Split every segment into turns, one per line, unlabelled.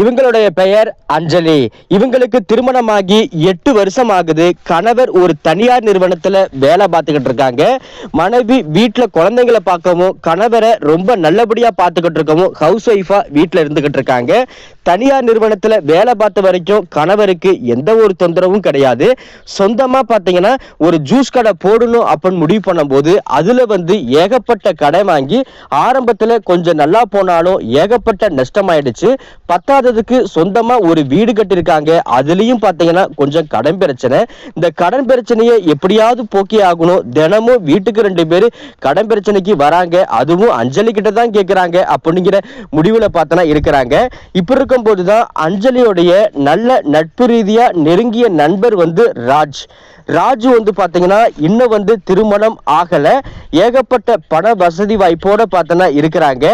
இவங்களுடைய பெயர் அஞ்சலி. இவங்களுக்கு திருமணமாகி எட்டு வருஷம் ஆகுது கணவர் ஒரு தனியார் நிறுவனத்துல வேலை பார்த்துக்கிட்டு இருக்காங்க. மனைவி வீட்டுல குழந்தைங்களை பார்க்கவும் கணவரை ரொம்ப நல்லபடியா பார்த்துக்கிட்டு இருக்கவும் ஹவுஸ் ஒய்ஃபா வீட்டுல இருந்துகிட்டு இருக்காங்க. தனியார் நிறுவனத்துல வேலை பார்த்த வரைக்கும் கணவருக்கு எந்த ஒரு தொந்தரவும் கிடையாது. சொந்தமா பாத்தீங்கன்னா ஒரு ஜூஸ் கடை போடணும் அப்படின்னு முடிவு பண்ணும்போது அதுல வந்து ஏகப்பட்ட கடை வாங்கி ஆரம்பத்துல கொஞ்சம் நல்லா போனாலும் ஏகப்பட்ட நஷ்டமாயிடுச்சு. பத்தாததுக்கு சொந்தமா ஒரு வீடு கட்டியிருக்காங்க. அதுலயும் பாத்தீங்கன்னா கொஞ்சம் கடன் பிரச்சனை. இந்த கடன் பிரச்சனையை எப்படியாவது போக்கி ஆகணும். தினமும் வீட்டுக்கு ரெண்டு பேர் கடன் பிரச்சனைக்கு வராங்க. அதுவும் அஞ்சலி கிட்ட தான் கேட்கிறாங்க அப்படிங்கிற முடிவுல பார்த்தனா இருக்கிறாங்க. இப்ப இருக்கும் போதுதான் அஞ்சலியோடைய நல்ல நட்பு ரீதியா நெருங்கிய நண்பர் வந்து ராஜ். ராஜு வந்து பாத்தீங்கன்னா இன்னும் வந்து திருமணம் ஆகல. ஏகப்பட்ட பண வசதி வாய்ப்போட பார்த்தனா இருக்கிறாங்க.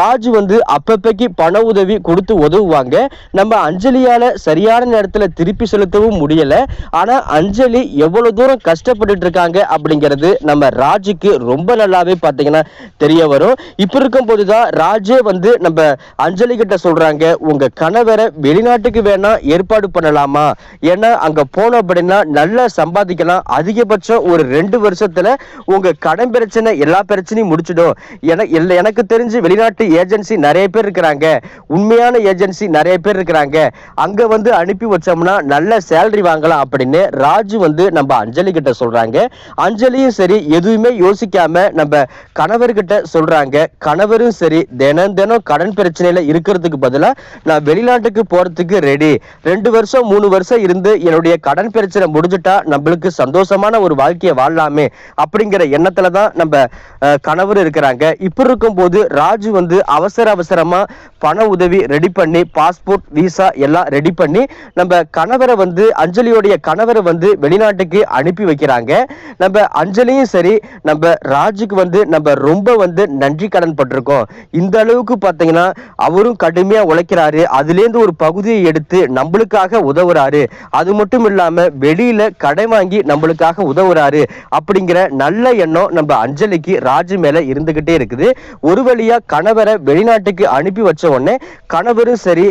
ராஜு வந்து அப்பப்பைக்கு பண உதவி கொடுத்து உதவுவாங்க. நம்ம அஞ்சலியால சரியான நேரத்துல திருப்பி செலுத்தவும் முடியல. ஆனா அஞ்சலி எவ்வளவு தூரம் கஷ்டப்பட்டுட்டு இருக்காங்க அப்படிங்கிறது நம்ம ராஜுக்கு ரொம்ப நல்லாவே பாத்தீங்கன்னா தெரிய வரும். இப்ப இருக்கும் போதுதான் ராஜே வந்து நம்ம அஞ்சலி கிட்ட சொல்றாங்க உங்க கணவரை வெளிநாட்டுக்கு வேணா ஏற்பாடு பண்ணலாமா? ஏன்னா அங்க போனோம் அப்படின்னா நல்லா சம்பாதிக்கலாம். அதிகபட்சம் ஒரு ரெண்டு வருஷத்துல உங்க கடன் பிரச்சனை எல்லா பிரச்சனையும் முடிச்சிடும். என எனக்கு தெரிஞ்சு வெளிநாட்டு ஏஜென்சி நிறைய பேர் இருக்கிறாங்க. உண்மையான ஏஜென்சி நிறைய பேர் இருக்கிறாங்க. அங்க வந்து அனுப்பி வச்சோம்னா நல்ல சேலரி வாங்கலாம் அப்படின்னு ராஜு வந்து நம்ம அஞ்சலி கிட்ட சொல்றாங்க. அஞ்சலியும் சரி எதுவுமே யோசிக்காம நம்ம கணவர்கிட்ட சொல்றாங்க. கணவரும் சரி தினம் தினம் கடன் பிரச்சனையில இருக்கிறதுக்கு பதிலா நான் வெளிநாட்டுக்கு போறதுக்கு ரெடி ரெண்டு வருஷம் மூணு வருஷம் இருந்து என்னுடைய கடன் பிரச்சனை முடிஞ்சுட்டா நம்மளுக்கு சந்தோஷமான ஒரு வாழ்க்கையை வாழலாமே அப்படிங்கிற எண்ணத்துல தான் நம்ம கணவர் இருக்கிறாங்க. இப்ப இருக்கும்போது ராஜு வந்து அவசர அவசரமா பண உதவி ரெடி பண்ணி பாஸ்போர்ட் விசா எல்லாம் ரெடி பண்ணி நம்ம கணவரை வந்து அஞ்சலியோடைய கணவரை வந்து வெளிநாட்டுக்கு அனுப்பி வைக்கிறாங்க. நம்ம அஞ்சலியும் சரி நம்ம ராஜுக்கு வந்து நம்ம ரொம்ப வந்து நன்றி கடன் பட்டிருக்கோம். இந்த அளவுக்கு பார்த்தீங்கன்னா அவரும் கடுமையாக உழைக்கிறாரு. அதுலேருந்து ஒரு பகுதியை எடுத்து நம்மளுக்காக உதவுறாரு. அது மட்டும் இல்லாம வெளியில கடை வாங்கி நம்மளுக்காக உதவுறாரு. அப்படிங்கிற நல்ல எண்ணம் நம்ம அஞ்சலிக்கு ராஜு மேல இருந்துகிட்டே இருக்குது. ஒரு வழியா கணவரை வெளிநாட்டுக்கு அனுப்பி வச்ச உடனே கணவரும் சரி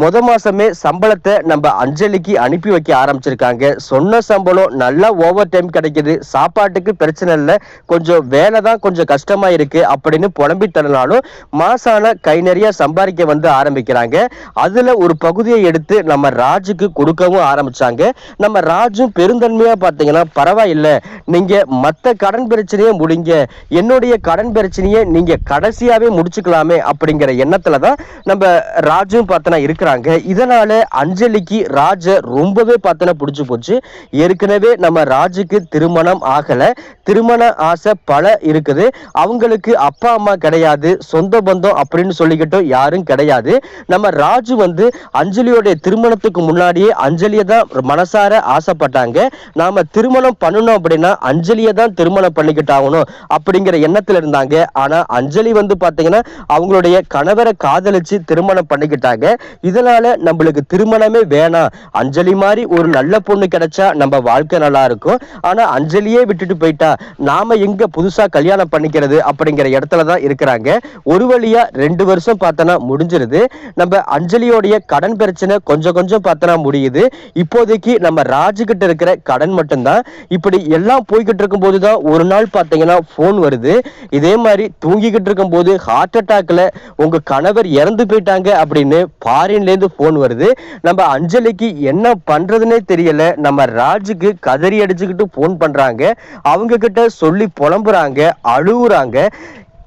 முத மாசமே சம்பளத்தை நம்ம அஞ்சலிக்கு அனுப்பி வைக்க ஆரம்பிச்சிருக்காங்க. சொன்ன சம்பளம் நல்லா ஓவர் டைம் கிடைக்குது. சாப்பாட்டுக்கு பிரச்சனை இல்லை. கொஞ்சம் வேலை தான் கொஞ்சம் கஷ்டமா இருக்கு அப்படின்னு புலம்பி தரலாலும் மாசான கை நிறைய சம்பாதிக்க வந்து ஆரம்பிக்கிறாங்க. அதுல ஒரு பகுதியை எடுத்து நம்ம ராஜுக்கு கொடுக்கவும் ஆரம்பிச்சாங்க. நம்ம ராஜும் பெருந்தன்மையா பார்த்தீங்கன்னா பரவாயில்ல. நீங்க மத்த கடன் பிரச்சனையை முடிங்க. என்னுடைய கடன் பிரச்சனையை நீங்க கடைசியாவே முடிச்சுக்கலாமே அப்படிங்கிற எண்ணத்துல தான் நம்ம ராஜும் பார்த்தனா இருக்கிறாங்க. இதனால அஞ்சலிக்கு ராஜ ரொம்பவே பார்த்தனா பிடிச்சி போச்சு. ஏற்கனவே நம்ம ராஜுக்கு திருமணம் ஆகல. திருமண ஆசை பல இருக்குது. அவங்களுக்கு அப்பா அம்மா கிடையாது. சொந்த பந்தம் அப்படின்னு சொல்லிக்கிட்டும் யாரும் கிடையாது. நம்ம ராஜு வந்து அஞ்சலியோடைய திருமணத்துக்கு முன்னாடியே அஞ்சலியை தான் மனசார ஆசைப்பட்டாங்க. நாம திருமணம் பண்ணணும் அப்படின்னா அஞ்சலியை தான் திருமணம் பண்ணிக்கிட்டு ஆகணும் அப்படிங்கிற எண்ணத்துல இருந்தாங்க. ஆனா அஞ்சலி வந்து பாத்தீங்கன்னா அவங்களுடைய கணவரை காதலிச்சு திருமணம் பண்ணிக்கிட்டாங்க. இதனால நம்மளுக்கு திருமணமே வேணாம். அஞ்சலி மாதிரி ஒரு நல்ல பொண்ணு கிடைச்சா நம்ம வாழ்க்கை நல்லா இருக்கும். ஆனா அஞ்சலியே விட்டுட்டு போயிட்டா நாம எங்க புதுசா கல்யாணம் பண்ணிக்கிறது அப்படிங்கிற இடத்துல தான் இருக்கிறாங்க. ஒரு வழியா ரெண்டு வருஷம் பார்த்தனா முடிஞ்சிருது. நம்ம அஞ்சலியோடைய கடன் பிரச்சனை கொஞ்சம் கொஞ்சம் பார்த்தனா முடியுது. இப்போதைக்கு நம்ம ராஜு கிட்ட இருக்கிற கடன் மட்டும்தான். இப்படி எல்லாம் போய்கிட்டு இருக்கும் போதுதான் ஒரு நாள் பார்த்தீங்கன்னா ஃபோன் வருது. இதே மாதிரி தூங்கிக்கிட்டு இருக்கும் போது ஹார்ட் அட்டாக்ல உங்க கணவர் இறந்து போயிட்டாங்க அப்படின்னு ஃபாரின்ல இருந்து ஃபோன் வருது. நம்ம அஞ்சலிக்கு என்ன பண்றதுன்னே தெரியல. நம்ம ராஜுக்கு கதறி அடிச்சுக்கிட்டு ஃபோன் பண்றாங்க. அவங்க கிட்ட சொல்லி புலம்புறாங்க அழுவுறாங்க.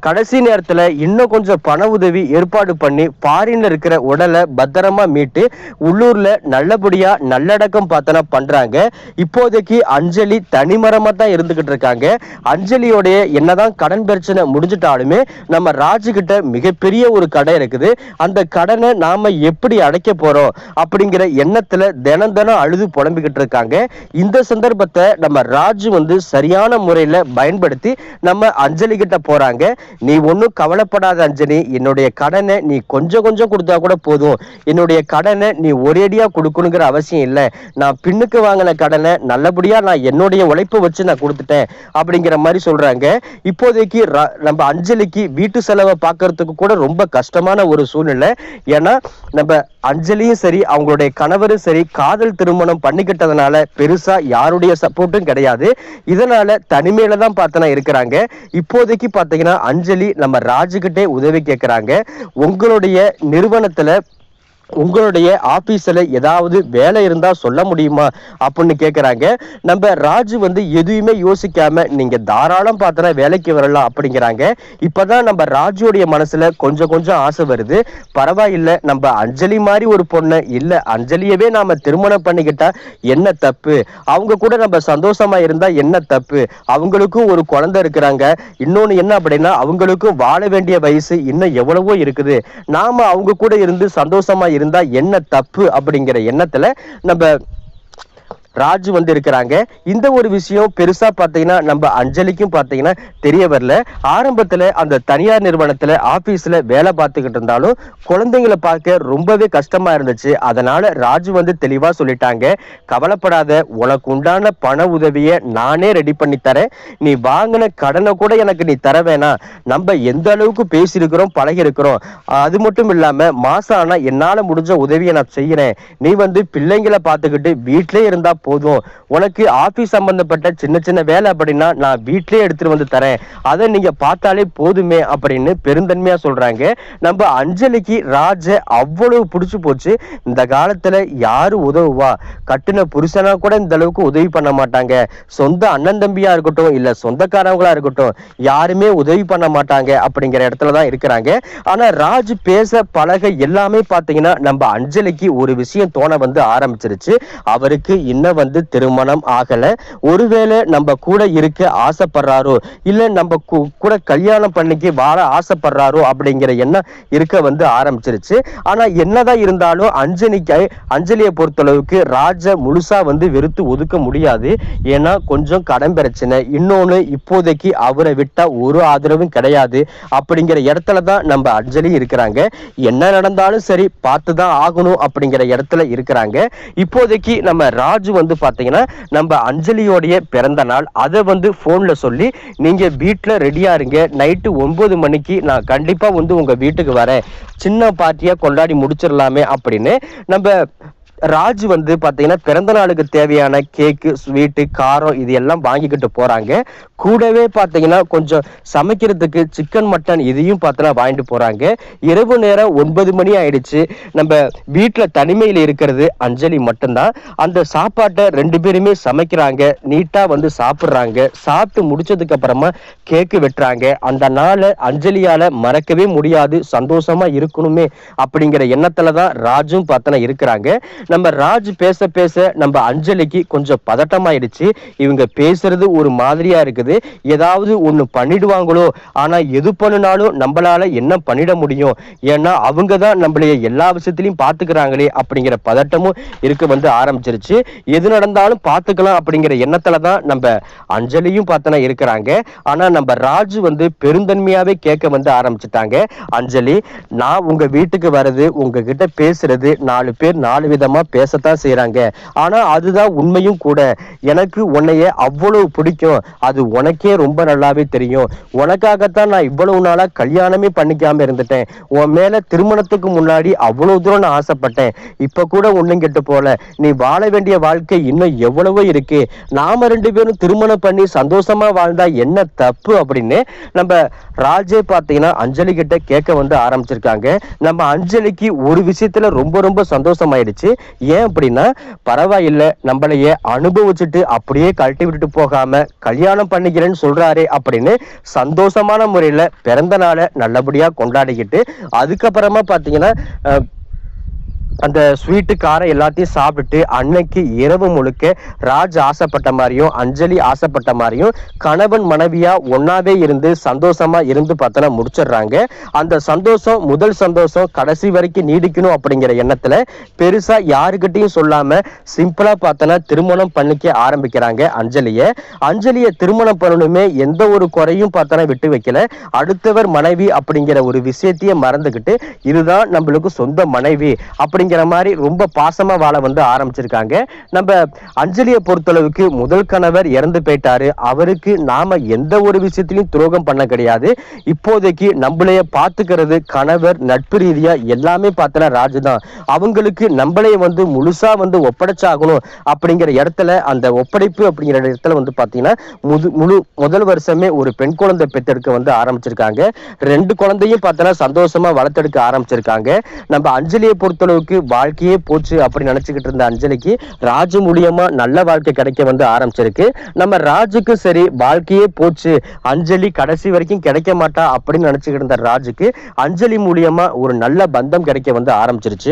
கடைசி நேரத்துல இன்னும் கொஞ்சம் பண உதவி ஏற்பாடு பண்ணி ஃபாரின்ல இருக்கிற உடலை பத்திரமா மீட்டு உள்ளூர்ல நல்லபடியா நல்லடக்கம் பார்த்தனா பண்றாங்க. இப்போதைக்கு அஞ்சலி தனிமரமா தான் இருந்துகிட்டு இருக்காங்க. அஞ்சலியோடைய என்னதான் கடன் பிரச்சனை முடிஞ்சிட்டாலுமே நம்ம ராஜு கிட்ட மிகப்பெரிய ஒரு கடை இருக்குது. அந்த கடனை நாம எப்படி அடைக்க போறோம் அப்படிங்கிற எண்ணத்துல தினம் தினம் அழுது புலம்பிக்கிட்டு இருக்காங்க. இந்த சந்தர்ப்பத்தை நம்ம ராஜு வந்து சரியான முறையில பயன்படுத்தி நம்ம அஞ்சலி கிட்ட போறாங்க. நீ ஒன்றும் கவலைப்படாத அஞ்சலி. என்னுடைய கடனை நீ கொஞ்சம் கொஞ்சம் கொடுத்தா கூட போதும். என்னுடைய கடனை நீ ஒரேடியாக கொடுக்கணுங்கிற அவசியம் இல்லை. நான் பின்னுக்கு வாங்கின கடனை நல்லபடியா நான் என்னுடைய உழைப்பு வச்சு நான் கொடுத்துட்டேன் அப்படிங்கிற மாதிரி சொல்றாங்க. இப்போதைக்கு நம்ம அஞ்சலிக்கு வீட்டு செலவை பார்க்கறதுக்கு கூட ரொம்ப கஷ்டமான ஒரு சூழ்நிலை. ஏன்னா நம்ம அஞ்சலியும் சரி அவங்களுடைய கணவரும் சரி காதல் திருமணம் பண்ணிக்கிட்டதுனால பெருசா யாருடைய சப்போர்ட்டும் கிடையாது. இதனால தனிமையில தான் பார்த்தனா இருக்கிறாங்க. இப்போதைக்கு பார்த்தீங்கன்னா அஞ்சலி நம்ம ராஜுகிட்டே உதவி கேட்குறாங்க உங்களுடைய நிறுவனத்துல உங்களுடைய ஆபீஸ்ல ஏதாவது வேலை இருந்தா சொல்ல முடியுமா அப்படின்னு கேக்குறாங்க. நம்ம ராஜு வந்து எதுவுமே யோசிக்காம நீங்க தாராளம் பார்த்தனா வேலைக்கு வரலாம் அப்படிங்கிறாங்க. இப்பதான் நம்ம ராஜுடைய மனசுல கொஞ்சம் கொஞ்சம் ஆசை வருது. பரவாயில்ல நம்ம அஞ்சலி மாதிரி ஒரு பொண்ணு இல்ல அஞ்சலியவே நாம திருமணம் பண்ணிக்கிட்டா என்ன தப்பு? அவங்க கூட நம்ம சந்தோஷமா இருந்தா என்ன தப்பு? அவங்களுக்கும் ஒரு குழந்தை இருக்கிறாங்க. இன்னொன்னு என்ன அப்படின்னா அவங்களுக்கும் வாழ வேண்டிய வயசு இன்னும் எவ்வளவோ இருக்குது. நாம அவங்க கூட இருந்து சந்தோஷமா இருந்தா என்ன தப்பு அப்படிங்கிற எண்ணத்துல நம்ம ராஜு வந்து இருக்கிறாங்க இந்த ஒரு விஷயம் பெருசா பார்த்தீங்கன்னா நம்ம அஞ்சலிக்கும் பார்த்தீங்கன்னா தெரிய வரல. ஆரம்பத்துல அந்த தனியார் நிறுவனத்துல ஆபீஸ்ல வேலை பார்த்துக்கிட்டு இருந்தாலும் குழந்தைங்களை பார்க்க ரொம்பவே கஷ்டமா இருந்துச்சு. அதனால ராஜு வந்து தெளிவா சொல்லிட்டாங்க. கவலைப்படாத உனக்கு உண்டான பண உதவியை நானே ரெடி பண்ணி தரேன். நீ வாங்கின கடனை கூட எனக்கு நீ தர வேணாம். நம்ம எந்த அளவுக்கு பேசியிருக்கிறோம் பழகி இருக்கிறோம் அது மட்டும் இல்லாம மாசம் ஆனா என்னால முடிஞ்ச உதவியை நான் செய்யறேன். நீ வந்து பிள்ளைங்களை பார்த்துக்கிட்டு வீட்டிலே இருந்தா போதும். உனக்கு ஆபீஸ் சம்பந்தப்பட்ட சின்ன சின்ன வேலை அப்படின்னா நான் வீட்டிலே எடுத்துட்டு வந்து தரேன். அதை நீங்க பார்த்தாலே போதுமே அப்படின்னு பெருந்தன்மையா சொல்றாங்க. நம்ம அஞ்சலிக்கு ராஜ அவ்வளவு பிடிச்சு போச்சு. இந்த காலத்துல யாரு உதவுவா? கட்டின புருஷனா கூட இந்த அளவுக்கு உதவி பண்ண மாட்டாங்க. சொந்த அண்ணன் தம்பியா இருக்கட்டும் இல்ல சொந்தக்காரவங்களா இருக்கட்டும் யாருமே உதவி பண்ண மாட்டாங்க அப்படிங்கிற இடத்துல தான் இருக்கிறாங்க. ஆனா ராஜ் பேச பழக எல்லாமே பாத்தீங்கன்னா நம்ம அஞ்சலிக்கு ஒரு விஷயம் தோண வந்து ஆரம்பிச்சிருச்சு. அவருக்கு இன்னும் வந்து திருமணம் ஆகல. ஒருவேளை நம்ம கூட இருக்க ஆசைப்படுறாரோ இல்ல நம்ம கூட கல்யாணம் பண்ணிக்கு வாழ ஆசைப்படுறாரோ அப்படிங்கிற எண்ணம் இருக்க வந்து ஆரம்பிச்சிருச்சு. ஆனா என்னதான் இருந்தாலும் அஞ்சலிக்கு அஞ்சலியை பொறுத்தளவுக்கு ராஜ முழுசா வந்து வெறுத்து ஒதுக்க முடியாது. ஏன்னா கொஞ்சம் கடன் பிரச்சனை. இன்னொன்னு இப்போதைக்கு அவரை விட்டா ஒரு ஆதரவும் கிடையாது. அப்படிங்கிற இடத்துல தான் நம்ம அஞ்சலி இருக்கிறாங்க. என்ன நடந்தாலும் சரி பார்த்து தான் ஆகணும் அப்படிங்கிற இடத்துல இருக்கிறாங்க. இப்போதைக்கு நம்ம ராஜு வந்து பாத்தீங்கன்னா நம்ம அஞ்சலியோடைய பிறந்த நாள் அதை வந்து போன்ல சொல்லி நீங்க வீட்டுல ரெடியா இருங்க. நைட்டு ஒன்பது மணிக்கு நான் கண்டிப்பா வந்து உங்க வீட்டுக்கு வரேன். சின்ன பார்ட்டியா கொண்டாடி முடிச்சிடலாமே அப்படின்னு நம்ம ராஜ் வந்து பாத்தீங்கன்னா பிறந்த நாளுக்கு தேவையான கேக்கு ஸ்வீட்டு காரம் இது எல்லாம் வாங்கிக்கிட்டு போறாங்க. கூடவே பாத்தீங்கன்னா கொஞ்சம் சமைக்கிறதுக்கு சிக்கன் மட்டன் இதையும் பார்த்தோன்னா வாங்கிட்டு போறாங்க. இரவு நேரம் ஒன்பது மணி ஆயிடுச்சு. நம்ம வீட்டுல தனிமையில் இருக்கிறது அஞ்சலி மட்டும்தான். அந்த சாப்பாட்டை ரெண்டு பேருமே சமைக்கிறாங்க. நீட்டா வந்து சாப்பிடுறாங்க. சாப்பிட்டு முடிச்சதுக்கு அப்புறமா கேக்கு வெட்டுறாங்க. அந்த நாளை அஞ்சலியால மறக்கவே முடியாது. சந்தோஷமா இருக்கணுமே அப்படிங்கிற எண்ணத்தில் தான் ராஜும் பார்த்தனா இருக்கிறாங்க. நம்ம ராஜ் பேச பேச நம்ம அஞ்சலிக்கு கொஞ்சம் பதட்டமாயிடுச்சு. இவங்க பேசுறது ஒரு மாதிரியா இருக்குது. ஏதாவது ஒண்ணு பண்ணிடுவாங்களோ ஆனா எது பண்ணினாலும் நம்மளால என்ன பண்ணிட முடியும்? ஏன்னா அவங்க தான் நம்மளைய எல்லா விஷயத்திலையும் பாத்துக்கிறாங்களே அப்படிங்கிற பதட்டமும் இருக்க வந்து ஆரம்பிச்சிருச்சு. எது நடந்தாலும் பார்த்துக்கலாம் அப்படிங்கிற எண்ணத்துல தான் நம்ம அஞ்சலியும் பார்த்தனா இருக்கிறாங்க. ஆனா நம்ம ராஜு வந்து பெருந்தன்மையாவே கேட்க வந்து ஆரம்பிச்சிட்டாங்க. அஞ்சலி நான் உங்க வீட்டுக்கு வர்றது உங்ககிட்ட பேசுறது நாலு பேர் நாலு விதமா பேசத்தான் செய்கிறாங்க ஆனால் அதுதான் உண்மையும் கூட. எனக்கு உன்னைய அவ்வளவு பிடிக்கும். அது உனக்கே ரொம்ப நல்லாவே தெரியும். உனக்காகத்தான் நான் இவ்வளவு நாளாக கல்யாணமே பண்ணிக்காமல் இருந்துட்டேன். உன் மேலே திருமணத்துக்கு முன்னாடி அவ்வளோ தூரம் நான் ஆசைப்பட்டேன். இப்போ கூட ஒன்றும் கெட்டு போல. நீ வாழ வேண்டிய வாழ்க்கை இன்னும் எவ்வளவோ இருக்கு. நாம ரெண்டு பேரும் திருமணம் பண்ணி சந்தோஷமா வாழ்ந்தா என்ன தப்பு அப்படின்னு நம்ம ராஜே பார்த்தீங்கன்னா அஞ்சலி கிட்ட கேட்க வந்து ஆரம்பிச்சிருக்காங்க. நம்ம அஞ்சலிக்கு ஒரு விஷயத்துல ரொம்ப ரொம்ப சந்தோஷமாயிடுச்சு. ஏன் அப்படின்னா பரவாயில்லை நம்மளையே அனுபவிச்சுட்டு அப்படியே கழட்டி விட்டுட்டு போகாம கல்யாணம் பண்ணிக்கிறேன்னு சொல்றாரே அப்படின்னு சந்தோஷமான முறையில பிறந்த நாளை நல்லபடியா கொண்டாடிக்கிட்டு அதுக்கப்புறமா பாத்தீங்கன்னா அந்த ஸ்வீட்டு காரம் எல்லாத்தையும் சாப்பிட்டுட்டு அன்னைக்கு இரவு முழுக்க ராஜ் ஆசைப்பட்ட மாதிரியும் அஞ்சலி ஆசைப்பட்ட மாதிரியும் கணவன் மனைவியா ஒன்னாவே இருந்து சந்தோஷமா இருந்து பார்த்தனா முடிச்சிடுறாங்க. அந்த சந்தோஷம் முதல் சந்தோஷம் கடைசி வரைக்கும் நீடிக்கணும் அப்படிங்கிற எண்ணத்துல பெருசா யாருக்கிட்டையும் சொல்லாம சிம்பிளா பார்த்தனா திருமணம் பண்ணிக்க ஆரம்பிக்கிறாங்க அஞ்சலிய. அஞ்சலிய திருமணம் பண்ணணுமே எந்த ஒரு குறையும் பார்த்தனா விட்டு வைக்கல. அடுத்தவர் மனைவி அப்படிங்கிற ஒரு விஷயத்தையே மறந்துக்கிட்டு இதுதான் நம்மளுக்கு சொந்த மனைவி அப்படி அப்படிங்கிற மாதிரி ரொம்ப பாசமா வாழ வந்து ஆரம்பிச்சிருக்காங்க. நம்ம அஞ்சலியை பொறுத்தளவுக்கு முதல் கணவர் இறந்து போயிட்டாரு. அவருக்கு நாம எந்த ஒரு விஷயத்திலையும் துரோகம் பண்ண கிடையாது. இப்போதைக்கு நம்மளைய பாத்துக்கிறது கணவர் நட்பு ரீதியா எல்லாமே பார்த்தனா ராஜு தான். அவங்களுக்கு நம்மளைய வந்து முழுசா வந்து ஒப்படைச்சாகணும் அப்படிங்கிற இடத்துல அந்த ஒப்படைப்பு அப்படிங்கிற இடத்துல வந்து பாத்தீங்கன்னா முது முழு முதல் வருஷமே ஒரு பெண் குழந்தை பெற்றெடுக்க வந்து ஆரம்பிச்சிருக்காங்க. ரெண்டு குழந்தையும் பார்த்தோன்னா சந்தோஷமா வளர்த்தெடுக்க ஆரம்பிச்சிருக்காங்க. நம்ம அஞ்சலியை பொறுத்தளவுக்கு வாழ்க்கையே போச்சு அப்படின்னு நினைச்சுக்கிட்டு இருந்த அஞ்சலிக்கு ராஜு மூலியமா நல்ல வாழ்க்கை கிடைக்க வந்து ஆரம்பிச்சிருக்கு. நம்ம ராஜுக்கு சரி வாழ்க்கையே போச்சு அஞ்சலி கடைசி வரைக்கும் கிடைக்க மாட்டா அப்படின்னு நினைச்சுக்கிட்டு இருந்த ராஜுக்கு அஞ்சலி மூலியமா ஒரு நல்ல பந்தம் கிடைக்க வந்து ஆரம்பிச்சிருச்சு.